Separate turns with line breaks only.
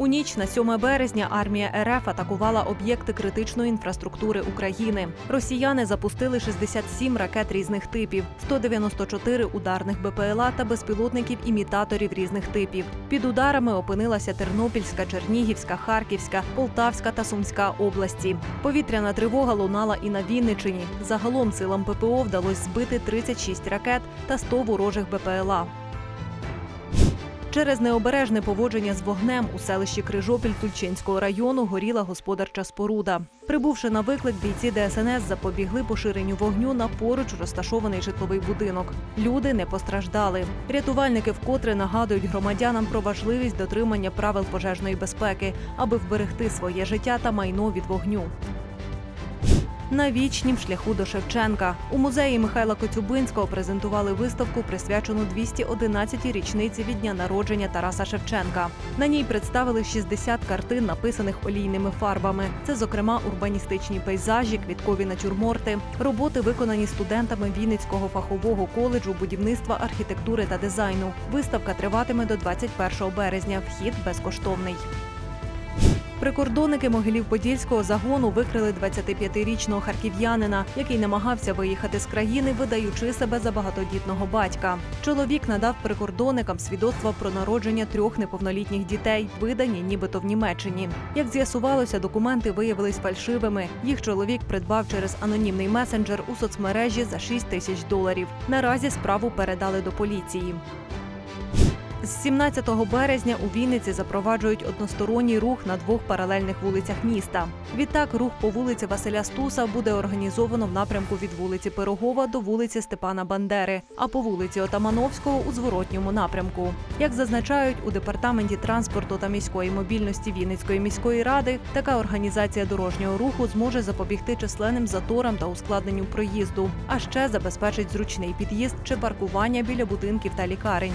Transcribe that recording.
У ніч на 7 березня армія РФ атакувала об'єкти критичної інфраструктури України. Росіяни запустили 67 ракет різних типів, 194 ударних БПЛА та безпілотників імітаторів різних типів. Під ударами опинилася Тернопільська, Чернігівська, Харківська, Полтавська та Сумська області. Повітряна тривога лунала і на Вінничині. Загалом силам ППО вдалося збити 36 ракет та 100 ворожих БПЛА. Через необережне поводження з вогнем у селищі Крижопіль Тульчинського району горіла господарча споруда. Прибувши на виклик, бійці ДСНС запобігли поширенню вогню на поруч розташований житловий будинок. Люди не постраждали. Рятувальники вкотре нагадують громадянам про важливість дотримання правил пожежної безпеки, аби вберегти своє життя та майно від вогню. На вічнім шляху до Шевченка у музеї Михайла Коцюбинського презентували виставку, присвячену 211-й річниці від дня народження Тараса Шевченка. На ній представили 60 картин, написаних олійними фарбами. Це, зокрема, урбаністичні пейзажі, квіткові натюрморти, роботи, виконані студентами Вінницького фахового коледжу будівництва, архітектури та дизайну. Виставка триватиме до 21 березня. Вхід безкоштовний. Прикордонники Могилів-Подільського загону викрили 25-річного харків'янина, який намагався виїхати з країни, видаючи себе за багатодітного батька. Чоловік надав прикордонникам свідоцтва про народження трьох неповнолітніх дітей, видані нібито в Німеччині. Як з'ясувалося, документи виявились фальшивими. Їх чоловік придбав через анонімний месенджер у соцмережі за 6 тисяч доларів. Наразі справу передали до поліції. З 17 березня у Вінниці запроваджують односторонній рух на двох паралельних вулицях міста. Відтак, рух по вулиці Василя Стуса буде організовано в напрямку від вулиці Пирогова до вулиці Степана Бандери, а по вулиці Отамановського у зворотньому напрямку. Як зазначають у департаменті транспорту та міської мобільності Вінницької міської ради, така організація дорожнього руху зможе запобігти численним заторам та ускладненню проїзду, а ще забезпечить зручний під'їзд чи паркування біля будинків та лікарень.